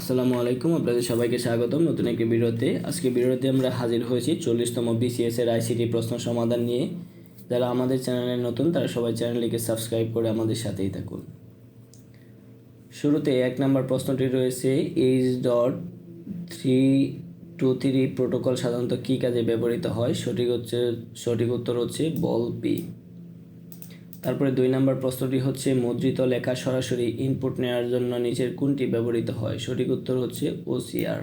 আসসালামু আলাইকুম, আপনাদের সবাইকে স্বাগতম নতুন একটি ভিডিওতে। আজকে ভিডিওতে আমরা হাজির হয়েছি চল্লিশতম বিসিএস এর আইসিটি প্রশ্ন সমাধান নিয়ে। যারা আমাদের চ্যানেলে নতুন, তারা সবাই চ্যানেলটিকে সাবস্ক্রাইব করে আমাদের সাথেই থাকুন। শুরুতে এক নম্বর প্রশ্নটি রয়েছে H dot three two three protocol সাধারণত কী কাজে ব্যবহৃত হয়? সঠিক হচ্ছে সঠিক উত্তর হচ্ছে বল পি তারপরে দুই নম্বর প্রশ্নটি হচ্ছে, মুদ্রিত লেখা সরাসরি ইনপুট নেওয়ার জন্য নিচের কোনটি ব্যবহৃত হয়? সঠিক উত্তর হচ্ছে ওসিআর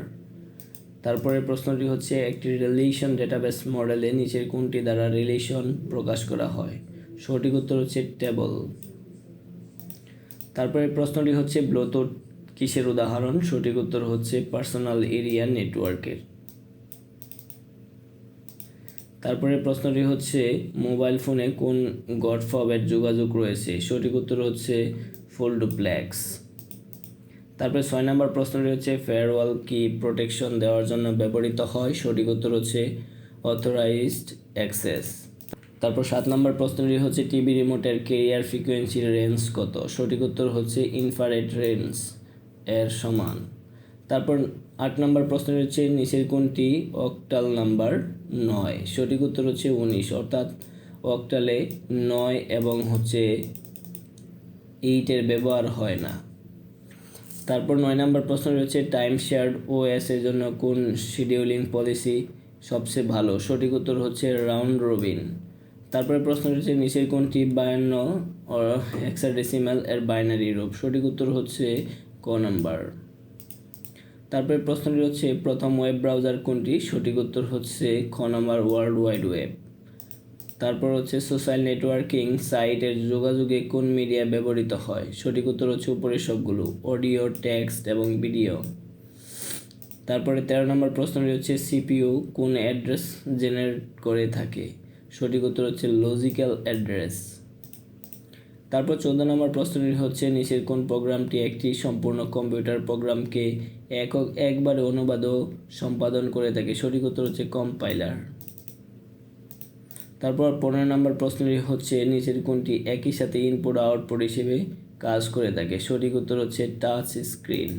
তারপরে প্রশ্নটি হচ্ছে, একটি রিলেশন ডেটাবেস মডেলে নিচের কোনটি দ্বারা রিলেশন প্রকাশ করা হয়? সঠিক উত্তর হচ্ছে টেবল তারপরে প্রশ্নটি হচ্ছে, ব্লুটুথ কিসের উদাহরণ? সঠিক উত্তর হচ্ছে পার্সোনাল এরিয়া নেটওয়ার্কের তারপরে প্রশ্নটি হচ্ছে, মোবাইল ফোনে কোন গডফবের যোগাযোগ রয়েছে? সঠিক উত্তর হচ্ছে ফুল ডুপ্লেক্স তারপরে ছয় নম্বর প্রশ্নটি হচ্ছে, ফেয়ারওয়াল কি প্রোটেকশন দেওয়ার জন্য ব্যবহৃত হয়? সঠিক উত্তর হচ্ছে, অথরাইজড অ্যাক্সেস। তারপর সাত নম্বর প্রশ্নটি হচ্ছে, টিভি রিমোটের কেরিয়ার ফ্রিকোয়েন্সির রেঞ্জ কত? সঠিক উত্তর হচ্ছে ইনফারেট রেঞ্জ এর সমান। তারপর আট নম্বর প্রশ্নটি হচ্ছে, নিচের কোনটি অক্টাল নাম্বার নয়? সঠিক উত্তর হচ্ছে উনিশ। অর্থাৎ অক্টালে নয় এবং হচ্ছে এইটের ব্যবহার হয় না। তারপর নয় নম্বর প্রশ্ন হচ্ছে টাইম শেয়ার্ড ওএস এর জন্য কোন শিডিউলিং পলিসি সবচেয়ে ভালো? সঠিক উত্তর হচ্ছে রাউন্ড রবিন তারপরে প্রশ্ন হচ্ছে, নিচের কোনটি বায়ান্ন হেক্সাডেসিমাল এর বাইনারি রূপ? সঠিক উত্তর হচ্ছে ক নাম্বার। তারপরে প্রশ্নটি হচ্ছে, প্রথম ওয়েব ব্রাউজার কোনটি? সঠিক উত্তর হচ্ছে খ নাম্বার ওয়ার্ল্ড ওয়াইড ওয়েব তারপর হচ্ছে সোশ্যাল নেটওয়ার্কিং সাইটের যোগাযোগে কোন মিডিয়া ব্যবহৃত হয়? সঠিক উত্তর হচ্ছে উপরের সবগুলো অডিও টেক্সট এবং ভিডিও তারপরে তেরো নম্বর প্রশ্নটি হচ্ছে সিপিইউ কোন অ্যাড্রেস জেনারেট করে থাকে? সঠিক উত্তর হচ্ছে লজিক্যাল অ্যাড্রেস তারপর চোদ্দ নম্বর প্রশ্নটি হচ্ছে, নিচের কোন প্রোগ্রামটি একটি সম্পূর্ণ কম্পিউটার প্রোগ্রামকে একক একবারে অনুবাদ সম্পাদন করে থাকে? সঠিক উত্তর হচ্ছে কম্পাইলার। তারপর পনেরো নম্বর প্রশ্নটি হচ্ছে, নিচের কোনটি একই সাথে ইনপুট আউটপুট হিসেবে কাজ করে থাকে? সঠিক উত্তর হচ্ছে, টাচ স্ক্রিন।